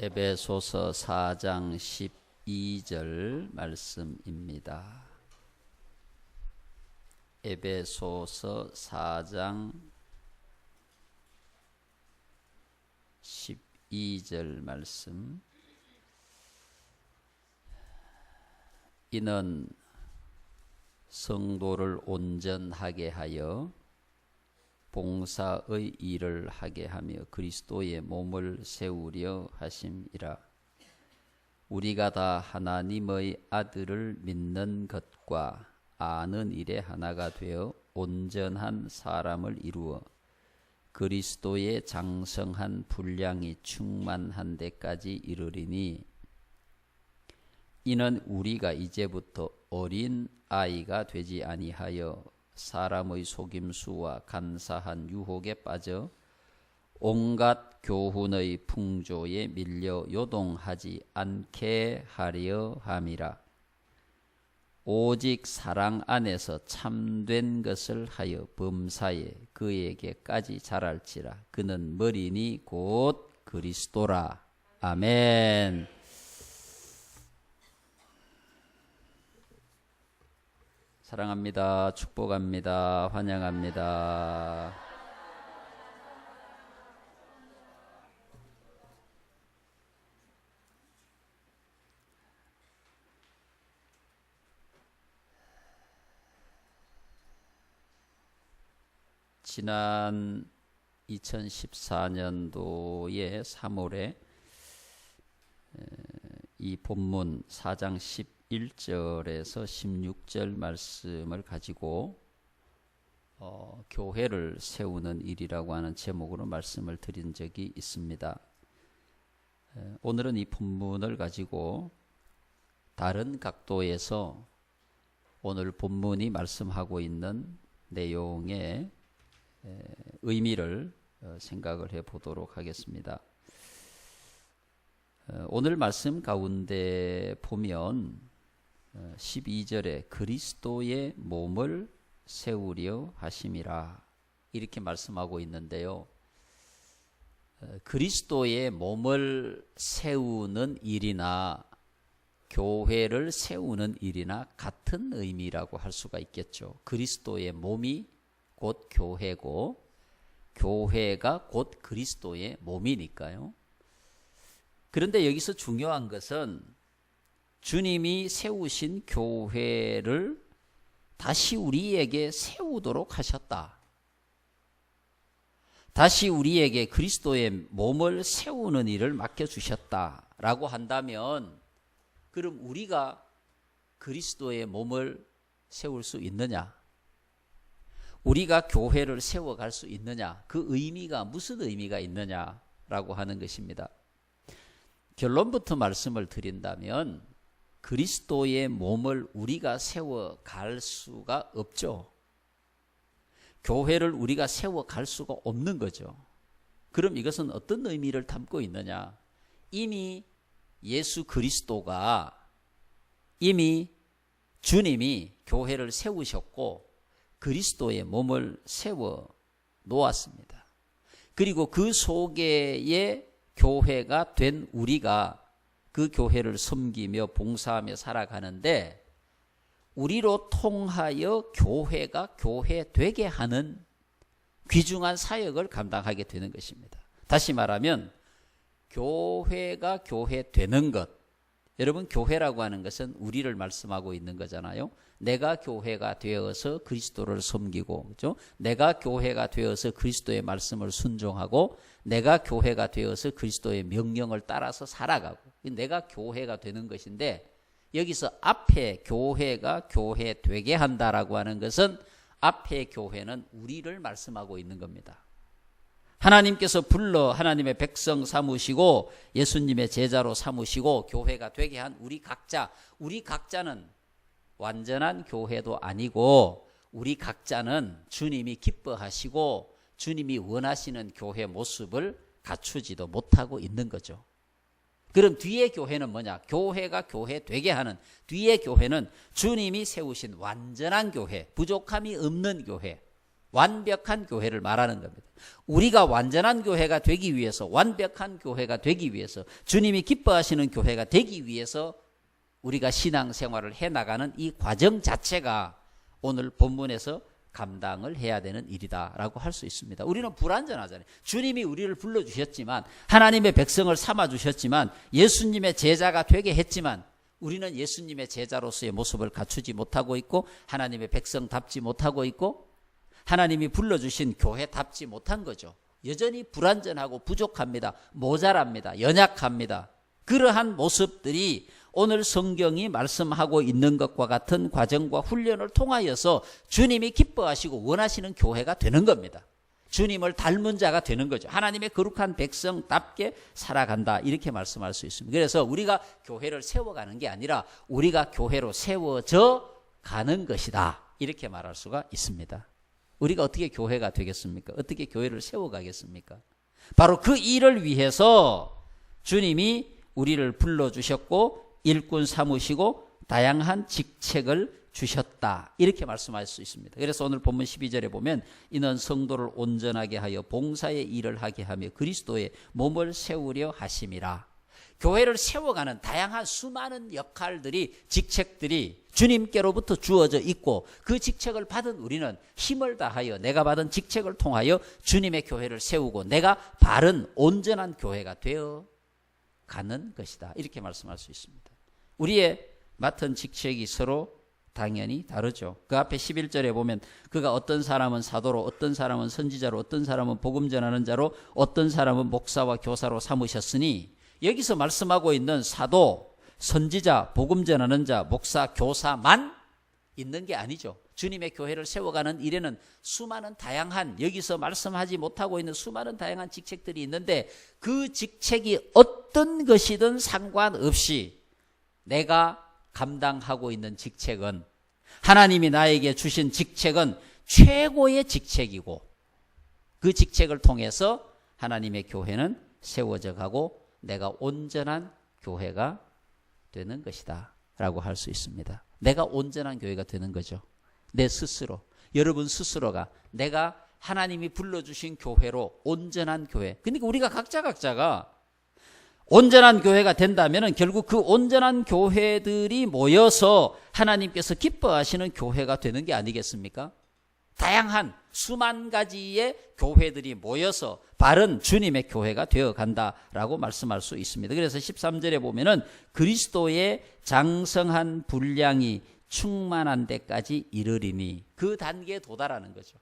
에베소서 4장 12절 말씀입니다. 에베소서 4장 12절 말씀 이는 성도를 온전하게 하여 봉사의 일을 하게 하며 그리스도의 몸을 세우려 하심이라. 우리가 다 하나님의 아들을 믿는 것과 아는 일에 하나가 되어 온전한 사람을 이루어 그리스도의 장성한 분량이 충만한 데까지 이르리니 이는 우리가 이제부터 어린 아이가 되지 아니하여 사람의 속임수와 간사한 유혹에 빠져 온갖 교훈의 풍조에 밀려 요동하지 않게 하려 함이라. 오직 사랑 안에서 참된 것을 하여 범사에 그에게까지 자랄지라. 그는 머리니 곧 그리스도라. 아멘. 사랑합니다. 축복합니다. 환영합니다. 지난 2014년도의 3월에 이 본문 4장 11절에서 16절 말씀을 가지고 어, 교회를 세우는 일이라고 하는 제목으로 말씀을 드린 적이 있습니다. 오늘은 이 본문을 가지고 다른 각도에서 오늘 본문이 말씀하고 있는 내용의 의미를 어, 생각을 해 보도록 하겠습니다. 어, 오늘 말씀 가운데 보면 12절에 어, 그리스도의 몸을 세우려 하심이라 이렇게 말씀하고 있는데요. 그리스도의 몸을 세우는 일이나 교회를 세우는 일이나 같은 의미라고 할 수가 있겠죠. 그리스도의 몸이 곧 교회고 교회가 곧 그리스도의 몸이니까요. 그런데 여기서 중요한 것은 주님이 세우신 교회를 다시 우리에게 세우도록 하셨다. 다시 우리에게 그리스도의 몸을 세우는 일을 맡겨주셨다 라고 한다면 그럼 우리가 그리스도의 몸을 세울 수 있느냐? 우리가 교회를 세워갈 수 있느냐? 그 의미가 무슨 의미가 있느냐 라고 하는 것입니다. 결론부터 말씀을 드린다면 그리스도의 몸을 우리가 세워갈 수가 없죠. 교회를 우리가 세워갈 수가 없는 거죠. 그럼 이것은 어떤 의미를 담고 있느냐? 이미 예수 그리스도가 이미 주님이 교회를 세우셨고 그리스도의 몸을 세워 놓았습니다. 그리고 그 속에의 교회가 된 우리가 그 교회를 섬기며 봉사하며 살아가는데 우리로 통하여 교회가 교회 되게 하는 귀중한 사역을 감당하게 되는 것입니다. 다시 말하면 교회가 교회 되는 것. 여러분 교회라고 하는 것은 우리를 말씀하고 있는 거잖아요. 내가 교회가 되어서 그리스도를 섬기고 그죠? 내가 교회가 되어서 그리스도의 말씀을 순종하고 내가 교회가 되어서 그리스도의 명령을 따라서 살아가고 내가 교회가 되는 것인데 여기서 앞에 교회가 교회 되게 한다라고 하는 것은 앞에 교회는 우리를 말씀하고 있는 겁니다. 하나님께서 불러 하나님의 백성 삼으시고 예수님의 제자로 삼으시고 교회가 되게 한 우리 각자, 우리 각자는 완전한 교회도 아니고 우리 각자는 주님이 기뻐하시고 주님이 원하시는 교회 모습을 갖추지도 못하고 있는 거죠. 그럼 뒤에 교회는 뭐냐? 교회가 교회 되게 하는 뒤에 교회는 주님이 세우신 완전한 교회, 부족함이 없는 교회. 완벽한 교회를 말하는 겁니다. 우리가 완전한 교회가 되기 위해서 완벽한 교회가 되기 위해서 주님이 기뻐하시는 교회가 되기 위해서 우리가 신앙 생활을 해 나가는 이 과정 자체가 오늘 본문에서 감당을 해야 되는 일이다라고 할 수 있습니다. 우리는 불완전하잖아요. 주님이 우리를 불러 주셨지만 하나님의 백성을 삼아 주셨지만 예수님의 제자가 되게 했지만 우리는 예수님의 제자로서의 모습을 갖추지 못하고 있고 하나님의 백성답지 못하고 있고 하나님이 불러 주신 교회답지 못한 거죠. 여전히 불완전하고 부족합니다. 모자랍니다. 연약합니다. 그러한 모습들이 오늘 성경이 말씀하고 있는 것과 같은 과정과 훈련을 통하여서 주님이 기뻐하시고 원하시는 교회가 되는 겁니다. 주님을 닮은 자가 되는 거죠. 하나님의 거룩한 백성답게 살아간다. 이렇게 말씀할 수 있습니다. 그래서 우리가 교회를 세워가는 게 아니라 우리가 교회로 세워져 가는 것이다. 이렇게 말할 수가 있습니다. 우리가 어떻게 교회가 되겠습니까? 어떻게 교회를 세워가겠습니까? 바로 그 일을 위해서 주님이 우리를 불러주셨고 일꾼 삼으시고 다양한 직책을 주셨다. 이렇게 말씀할 수 있습니다. 그래서 오늘 본문 12절에 보면 이는 성도를 온전하게 하여 봉사의 일을 하게 하며 그리스도의 몸을 세우려 하심이라. 교회를 세워가는 다양한 수많은 역할들이 직책들이 주님께로부터 주어져 있고 그 직책을 받은 우리는 힘을 다하여 내가 받은 직책을 통하여 주님의 교회를 세우고 내가 바른 온전한 교회가 되어 가는 것이다. 이렇게 말씀할 수 있습니다. 우리의 맡은 직책이 서로 당연히 다르죠. 그 앞에 11절에 보면 그가 어떤 사람은 사도로 어떤 사람은 선지자로 어떤 사람은 복음 전하는 자로 어떤 사람은 목사와 교사로 삼으셨으니 여기서 말씀하고 있는 사도, 선지자, 복음 전하는 자, 목사, 교사만 있는 게 아니죠. 주님의 교회를 세워가는 일에는 수많은 다양한 여기서 말씀하지 못하고 있는 수많은 다양한 직책들이 있는데 그 직책이 어떤 것이든 상관없이 내가 감당하고 있는 직책은 하나님이 나에게 주신 직책은 최고의 직책이고 그 직책을 통해서 하나님의 교회는 세워져 가고 내가 온전한 교회가 되는 것이다. 라고 할 수 있습니다. 내가 온전한 교회가 되는 거죠. 내 스스로. 여러분 스스로가 내가 하나님이 불러주신 교회로 온전한 교회. 그러니까 우리가 각자 각자가 온전한 교회가 된다면 결국 그 온전한 교회들이 모여서 하나님께서 기뻐하시는 교회가 되는 게 아니겠습니까? 다양한 수만 가지의 교회들이 모여서 바른 주님의 교회가 되어 간다라고 말씀할 수 있습니다. 그래서 13절에 보면은 그리스도의 장성한 분량이 충만한 데까지 이르리니 그 단계에 도달하는 거죠.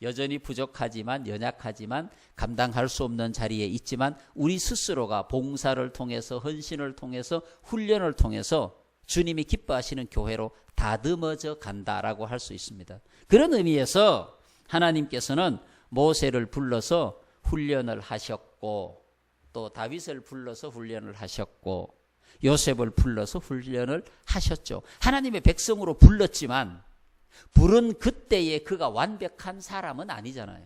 여전히 부족하지만 연약하지만 감당할 수 없는 자리에 있지만 우리 스스로가 봉사를 통해서 헌신을 통해서 훈련을 통해서 주님이 기뻐하시는 교회로 다듬어져 간다라고 할 수 있습니다. 그런 의미에서 하나님께서는 모세를 불러서 훈련을 하셨고 또 다윗을 불러서 훈련을 하셨고 요셉을 불러서 훈련을 하셨죠. 하나님의 백성으로 불렀지만 부른 그때에 그가 완벽한 사람은 아니잖아요.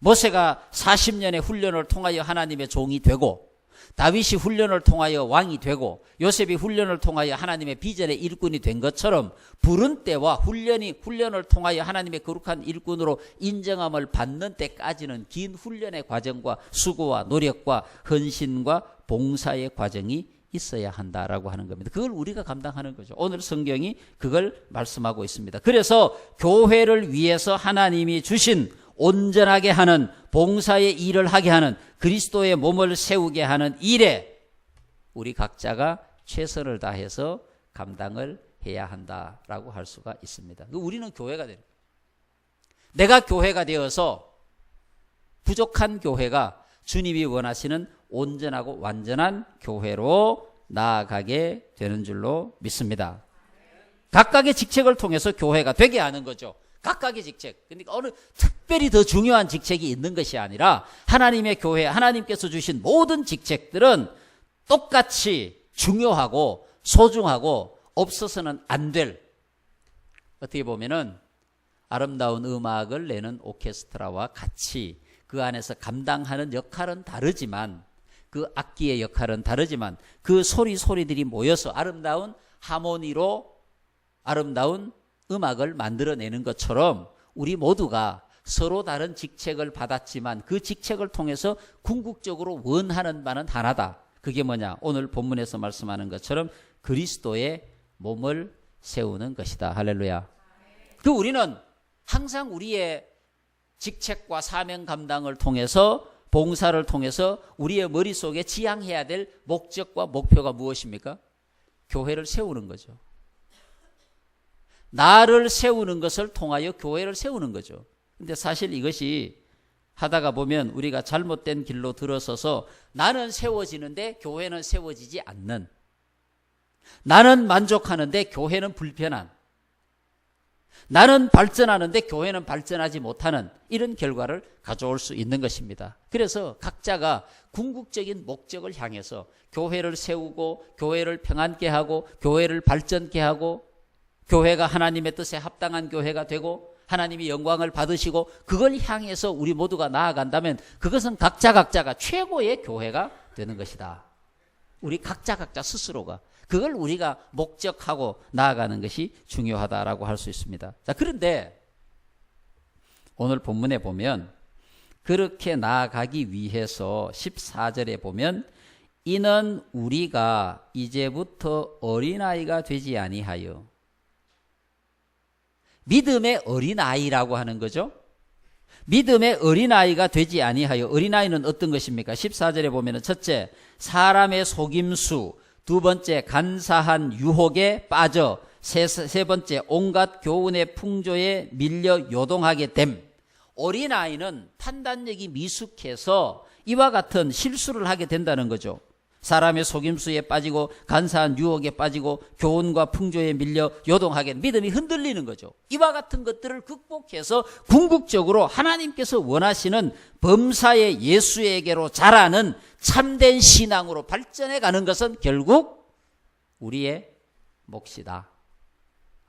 모세가 40년의 훈련을 통하여 하나님의 종이 되고 다윗이 훈련을 통하여 왕이 되고 요셉이 훈련을 통하여 하나님의 비전의 일꾼이 된 것처럼 부른 때와 훈련이 훈련을 통하여 하나님의 거룩한 일꾼으로 인정함을 받는 때까지는 긴 훈련의 과정과 수고와 노력과 헌신과 봉사의 과정이 있어야 한다라고 하는 겁니다. 그걸 우리가 감당하는 거죠. 오늘 성경이 그걸 말씀하고 있습니다. 그래서 교회를 위해서 하나님이 주신 온전하게 하는 봉사의 일을 하게 하는 그리스도의 몸을 세우게 하는 일에 우리 각자가 최선을 다해서 감당을 해야 한다라고 할 수가 있습니다. 우리는 교회가 되는. 내가 교회가 되어서 부족한 교회가 주님이 원하시는 온전하고 완전한 교회로 나아가게 되는 줄로 믿습니다. 각각의 직책을 통해서 교회가 되게 하는 거죠. 각각의 직책. 그러니까 어느 특별히 더 중요한 직책이 있는 것이 아니라 하나님의 교회, 하나님께서 주신 모든 직책들은 똑같이 중요하고 소중하고 없어서는 안 될 어떻게 보면은 아름다운 음악을 내는 오케스트라와 같이 그 안에서 감당하는 역할은 다르지만 그 악기의 역할은 다르지만 그 소리 소리들이 모여서 아름다운 하모니로 아름다운 음악을 만들어내는 것처럼 우리 모두가 서로 다른 직책을 받았지만 그 직책을 통해서 궁극적으로 원하는 바는 하나다. 그게 뭐냐? 오늘 본문에서 말씀하는 것처럼 그리스도의 몸을 세우는 것이다. 할렐루야. 그 우리는 항상 우리의 직책과 사명 감당을 통해서 봉사를 통해서 우리의 머릿속에 지향해야 될 목적과 목표가 무엇입니까? 교회를 세우는 거죠. 나를 세우는 것을 통하여 교회를 세우는 거죠. 근데 사실 이것이 하다가 보면 우리가 잘못된 길로 들어서서 나는 세워지는데 교회는 세워지지 않는 나는 만족하는데 교회는 불편한 나는 발전하는데 교회는 발전하지 못하는 이런 결과를 가져올 수 있는 것입니다. 그래서 각자가 궁극적인 목적을 향해서 교회를 세우고 교회를 평안케 하고 교회를 발전케 하고 교회가 하나님의 뜻에 합당한 교회가 되고 하나님이 영광을 받으시고 그걸 향해서 우리 모두가 나아간다면 그것은 각자 각자가 최고의 교회가 되는 것이다. 우리 각자 각자 스스로가 그걸 우리가 목적하고 나아가는 것이 중요하다라고 할 수 있습니다. 자, 그런데 오늘 본문에 보면 그렇게 나아가기 위해서 14절에 보면 이는 우리가 이제부터 어린아이가 되지 아니하여 믿음의 어린아이라고 하는 거죠. 믿음의 어린아이가 되지 아니하여 어린아이는 어떤 것입니까? 14절에 보면 첫째 사람의 속임수 두 번째 간사한 유혹에 빠져 세, 세 번째 온갖 교훈의 풍조에 밀려 요동하게 됨 어린아이는 판단력이 미숙해서 이와 같은 실수를 하게 된다는 거죠 사람의 속임수에 빠지고 간사한 유혹에 빠지고 교훈과 풍조에 밀려 요동하게 믿음이 흔들리는 거죠. 이와 같은 것들을 극복해서 궁극적으로 하나님께서 원하시는 범사의 예수에게로 자라는 참된 신앙으로 발전해 가는 것은 결국 우리의 몫이다.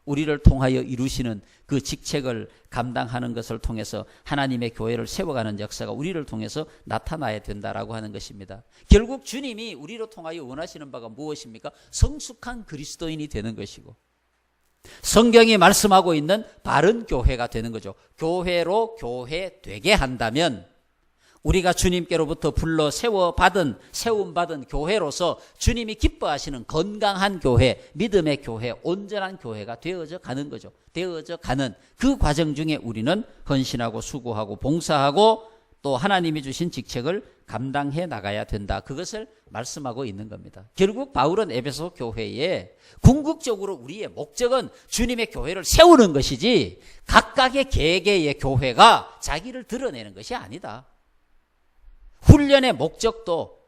우리를 통하여 이루시는 그 직책을 감당하는 것을 통해서 하나님의 교회를 세워가는 역사가 우리를 통해서 나타나야 된다라고 하는 것입니다. 결국 주님이 우리로 통하여 원하시는 바가 무엇입니까? 성숙한 그리스도인이 되는 것이고 성경이 말씀하고 있는 바른 교회가 되는 거죠. 교회로 교회 되게 한다면 우리가 주님께로부터 불러 세워 받은 세움 받은 교회로서 주님이 기뻐하시는 건강한 교회, 믿음의 교회, 온전한 교회가 되어져 가는 거죠. 되어져 가는 그 과정 중에 우리는 헌신하고 수고하고 봉사하고 또 하나님이 주신 직책을 감당해 나가야 된다. 그것을 말씀하고 있는 겁니다. 결국 바울은 에베소 교회에 궁극적으로 우리의 목적은 주님의 교회를 세우는 것이지 각각의 개개의 교회가 자기를 드러내는 것이 아니다. 훈련의 목적도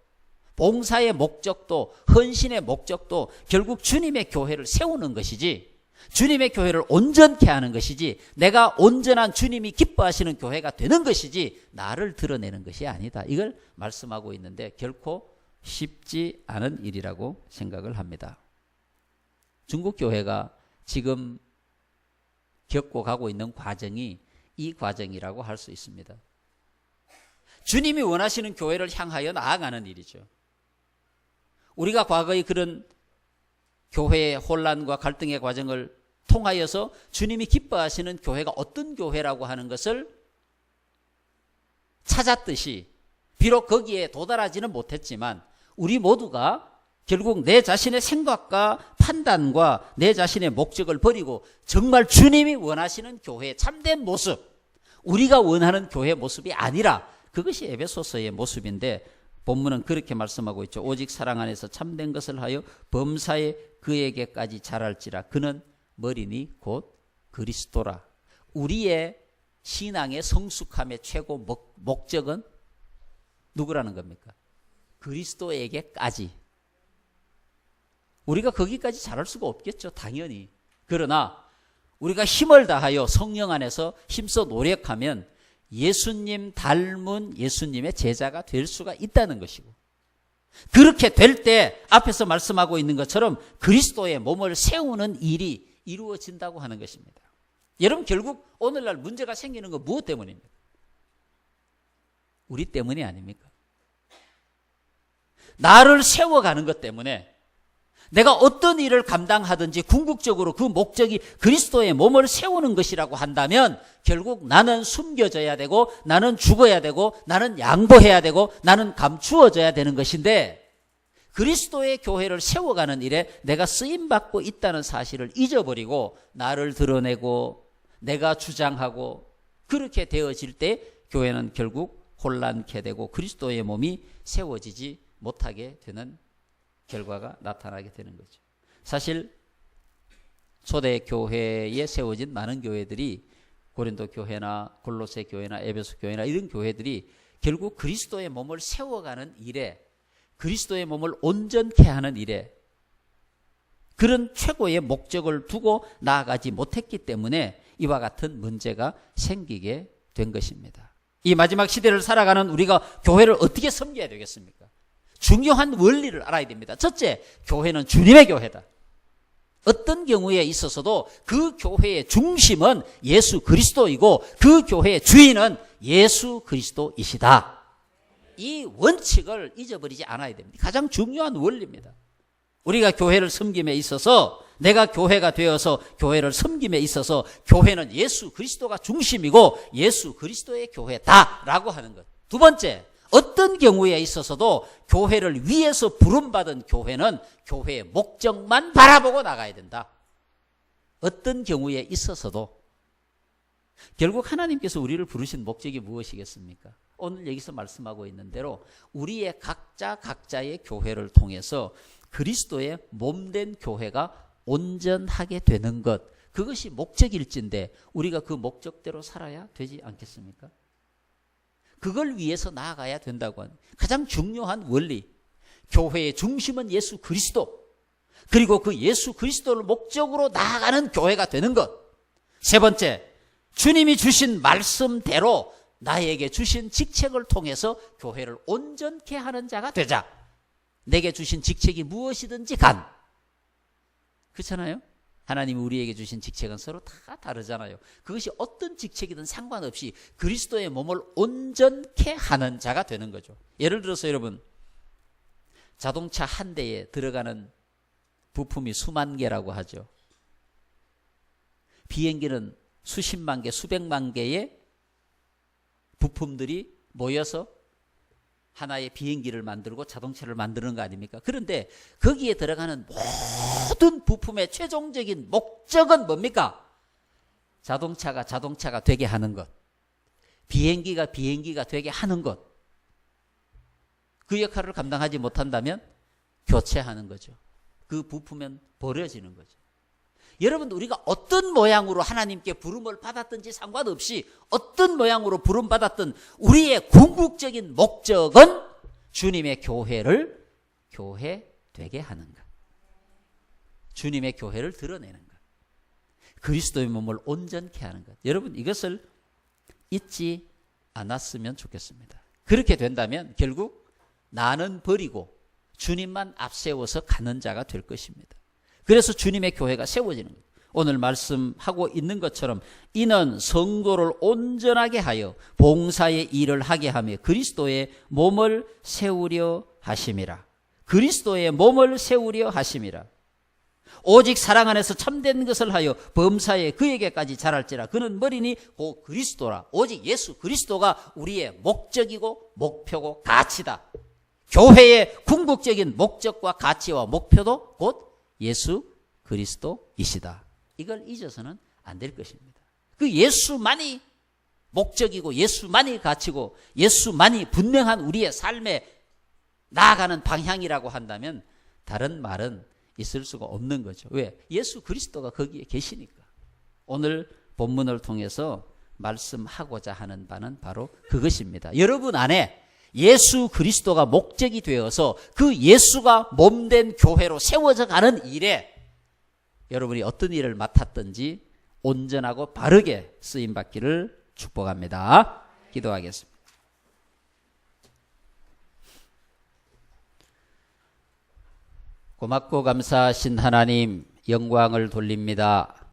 봉사의 목적도 헌신의 목적도 결국 주님의 교회를 세우는 것이지 주님의 교회를 온전케 하는 것이지 내가 온전한 주님이 기뻐하시는 교회가 되는 것이지 나를 드러내는 것이 아니다. 이걸 말씀하고 있는데 결코 쉽지 않은 일이라고 생각을 합니다. 중국 교회가 지금 겪고 가고 있는 과정이 이 과정이라고 할 수 있습니다. 주님이 원하시는 교회를 향하여 나아가는 일이죠. 우리가 과거의 그런 교회의 혼란과 갈등의 과정을 통하여서 주님이 기뻐하시는 교회가 어떤 교회라고 하는 것을 찾았듯이 비록 거기에 도달하지는 못했지만 우리 모두가 결국 내 자신의 생각과 판단과 내 자신의 목적을 버리고 정말 주님이 원하시는 교회의 참된 모습, 우리가 원하는 교회 모습이 아니라 그것이 에베소서의 모습인데 본문은 그렇게 말씀하고 있죠. 오직 사랑 안에서 참된 것을 하여 범사에 그에게까지 자랄지라. 그는 머리니 곧 그리스도라. 우리의 신앙의 성숙함의 최고 목, 목적은 누구라는 겁니까? 그리스도에게까지. 우리가 거기까지 자랄 수가 없겠죠. 당연히. 그러나 우리가 힘을 다하여 성령 안에서 힘써 노력하면 예수님 닮은 예수님의 제자가 될 수가 있다는 것이고 그렇게 될 때 앞에서 말씀하고 있는 것처럼 그리스도의 몸을 세우는 일이 이루어진다고 하는 것입니다. 여러분 결국 오늘날 문제가 생기는 건 무엇 때문입니까? 우리 때문이 아닙니까? 나를 세워가는 것 때문에 내가 어떤 일을 감당하든지 궁극적으로 그 목적이 그리스도의 몸을 세우는 것이라고 한다면 결국 나는 숨겨져야 되고 나는 죽어야 되고 나는 양보해야 되고 나는 감추어져야 되는 것인데 그리스도의 교회를 세워가는 일에 내가 쓰임 받고 있다는 사실을 잊어버리고 나를 드러내고 내가 주장하고 그렇게 되어질 때 교회는 결국 혼란케 되고 그리스도의 몸이 세워지지 못하게 되는 결과가 나타나게 되는 거죠. 사실 초대 교회에 세워진 많은 교회들이 고린도 교회나 골로새 교회나 에베소 교회나 이런 교회들이 결국 그리스도의 몸을 세워가는 일에 그리스도의 몸을 온전케 하는 일에 그런 최고의 목적을 두고 나아가지 못했기 때문에 이와 같은 문제가 생기게 된 것입니다. 이 마지막 시대를 살아가는 우리가 교회를 어떻게 섬겨야 되겠습니까? 중요한 원리를 알아야 됩니다. 첫째, 교회는 주님의 교회다. 어떤 경우에 있어서도 그 교회의 중심은 예수 그리스도이고 그 교회의 주인은 예수 그리스도이시다. 이 원칙을 잊어버리지 않아야 됩니다. 가장 중요한 원리입니다. 우리가 교회를 섬김에 있어서 내가 교회가 되어서 교회를 섬김에 있어서 교회는 예수 그리스도가 중심이고 예수 그리스도의 교회다라고 하는 것. 두 번째, 어떤 경우에 있어서도 교회를 위해서 부름받은 교회는 교회의 목적만 바라보고 나가야 된다. 어떤 경우에 있어서도 결국 하나님께서 우리를 부르신 목적이 무엇이겠습니까? 오늘 여기서 말씀하고 있는 대로 우리의 각자 각자의 교회를 통해서 그리스도의 몸된 교회가 온전하게 되는 것 그것이 목적일진데 우리가 그 목적대로 살아야 되지 않겠습니까? 그걸 위해서 나아가야 된다고 하는 가장 중요한 원리. 교회의 중심은 예수 그리스도. 그리고 그 예수 그리스도를 목적으로 나아가는 교회가 되는 것. 세 번째, 주님이 주신 말씀대로 나에게 주신 직책을 통해서 교회를 온전케 하는 자가 되자. 내게 주신 직책이 무엇이든지 간. 그렇잖아요? 하나님이 우리에게 주신 직책은 서로 다 다르잖아요. 그것이 어떤 직책이든 상관없이 그리스도의 몸을 온전케 하는 자가 되는 거죠. 예를 들어서 여러분, 자동차 한 대에 들어가는 부품이 수만 개라고 하죠. 비행기는 수십만 개, 수백만 개의 부품들이 모여서 하나의 비행기를 만들고 자동차를 만드는 거 아닙니까? 그런데 거기에 들어가는 모든 부품의 최종적인 목적은 뭡니까? 자동차가 자동차가 되게 하는 것. 비행기가 비행기가 되게 하는 것. 그 역할을 감당하지 못한다면 교체하는 거죠. 그 부품은 버려지는 거죠. 여러분 우리가 어떤 모양으로 하나님께 부름을 받았든지 상관없이 어떤 모양으로 부름 받았든 우리의 궁극적인 목적은 주님의 교회를 교회 되게 하는 것. 주님의 교회를 드러내는 것. 그리스도의 몸을 온전케 하는 것. 여러분 이것을 잊지 않았으면 좋겠습니다. 그렇게 된다면 결국 나는 버리고 주님만 앞세워서 가는 자가 될 것입니다. 그래서 주님의 교회가 세워지는 거예요. 오늘 말씀하고 있는 것처럼 이는 성도를 온전하게 하여 봉사의 일을 하게 하며 그리스도의 몸을 세우려 하심이라. 그리스도의 몸을 세우려 하심이라. 오직 사랑 안에서 참된 것을 하여 범사에 그에게까지 자랄지라. 그는 머리니 고 그리스도라. 오직 예수 그리스도가 우리의 목적이고 목표고 가치다. 교회의 궁극적인 목적과 가치와 목표도 곧 예수 그리스도이시다. 이걸 잊어서는 안 될 것입니다. 그 예수만이 목적이고 예수만이 가치고 예수만이 분명한 우리의 삶에 나아가는 방향이라고 한다면 다른 말은 있을 수가 없는 거죠. 왜? 예수 그리스도가 거기에 계시니까. 오늘 본문을 통해서 말씀하고자 하는 바는 바로 그것입니다. 여러분 안에 예수 그리스도가 목적이 되어서 그 예수가 몸된 교회로 세워져 가는 일에 여러분이 어떤 일을 맡았든지 온전하고 바르게 쓰임 받기를 축복합니다. 기도하겠습니다. 고맙고 감사하신 하나님 영광을 돌립니다.